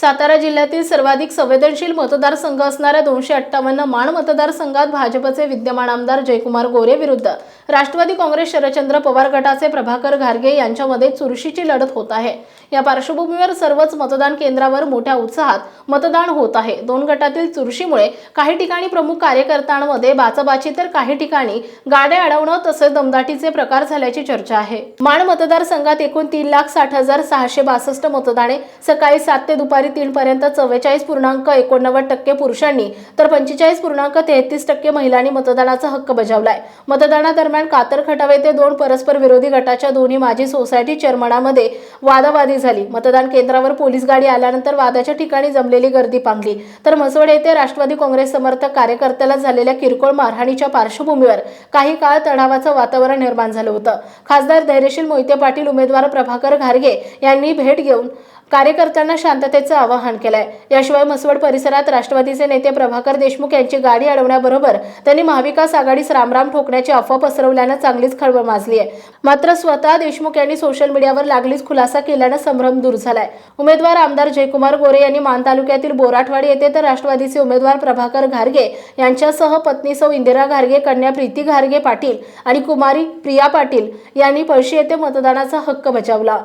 सातारा जिल्ह्यातील सर्वाधिक संवेदनशील मतदारसंघ असणाऱ्या दोनशे अठ्ठावन्न माण मतदारसंघात भाजपचे विद्यमान आमदार जयकुमार गोरे विरुद्ध राष्ट्रवादी काँग्रेस शरदचंद्र पवार गटाचे प्रभाकर घारगे यांच्यामध्ये चुरशीची लढत होत आहे. या पार्श्वभूमीवर सर्वच मतदान केंद्रावर मोठ्या उत्साहात मतदान होत आहे. दोन गटातील चुरशीमुळे काही ठिकाणी प्रमुख कार्यकर्त्यांमध्ये बाचाबाची तर काही ठिकाणी गाड्या अडवणं तसेच दमदाटीचे प्रकार झाल्याची चर्चा आहे. माण मतदारसंघात एकूण तीन लाख साठ हजार सहाशे बासष्ट मतदाने सकाळी सात ते दुपारी दुपारी तीनपर्यंत चव्वेचाळीस पूर्णांक एकोणनव्वद टक्के पुरुषांनी तर पंचेचाळीस पूर्णांक तेहतीस टक्के महिलांनी मतदानाचा हक्क बजावलाय. मतदानादरम्यान कातर खटाव येथे दोन परस्पर विरोधी गटाच्या दोन्ही माजी सोसायटी चेअरमनामध्ये वादावादी झाली. मतदान केंद्रावर पोलीस गाडी आल्यानंतर वादाच्या ठिकाणी जमलेली गर्दी पांगली. तर म्हसवड येथे राष्ट्रवादी काँग्रेस समर्थक कार्यकर्त्याला झालेल्या किरकोळ मारहाणीच्या पार्श्वभूमीवर काही काळ तणावाचं वातावरण निर्माण झालं होतं. खासदार धैर्यशील मोहिते पाटील उमेदवार प्रभाकर घारगे यांनी भेट घेऊन कार्यकर्त्यांना शांततेचं आवाहन केलंय. याशिवाय म्हसवड परिसरात राष्ट्रवादीचे नेते प्रभाकर देशमुख यांची गाडी अडवण्याबरोबर त्यांनी महाविकास आघाडीस रामराम ठोकण्याची अफवा पसरवल्यानं चांगलीच खळबळ माजली आहे मात्र स्वतः देशमुख यांनी सोशल मीडियावर लागलीच खुलासा केल्यानं संभ्रम दूर झालाय. उमेदवार आमदार जयकुमार गोरे यांनी मान तालुक्यातील बोराटवाडी येथे तर राष्ट्रवादीचे उमेदवार प्रभाकर घारगे यांच्यासह पत्नी सौ इंदिरा घारगे कन्या प्रीती घारगे पाटील आणि कुमारी प्रिया पाटील यांनी पळशी येथे मतदानाचा हक्क बजावला.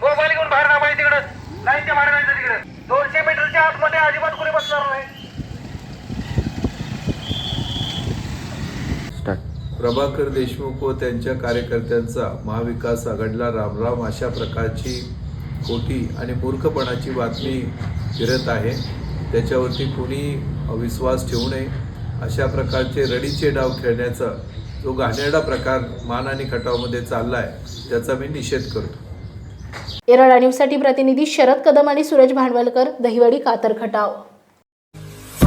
मोबाईल घेऊन बाहेर थांबायचं तिकडं. बाहेर जायचं तिकडं. दोनशे मीटरच्या आतमध्ये अजिबात कोणी बसणार नाही. प्रभाकर देशमुख व त्यांच्या कार्यकर्त्यांचा महाविकास आघाडीला रामराम अशा प्रकारची खोटी आणि मूर्खपणाची बातमी फिरत आहे. त्याच्यावरती कुणी विश्वास ठेवू नये. अशा प्रकारचे रडीचे डाव खेळण्याचा जो घाणेरडा प्रकार मान आणि खटावमध्ये चालला आहे त्याचा मी निषेध करतो. एरळा न्यूजसाठी प्रतिनिधी शरद कदम आणि सूरज भांडवलकर दहिवडी कातर खटाव.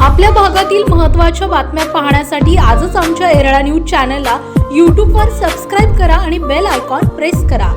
आपल्या भागातील महत्त्वाच्या बातम्या पाहण्यासाठी आजच आमच्या एरळा न्यूज चॅनलला यूट्यूबवर सबस्क्राईब करा आणि बेल आयकॉन प्रेस करा.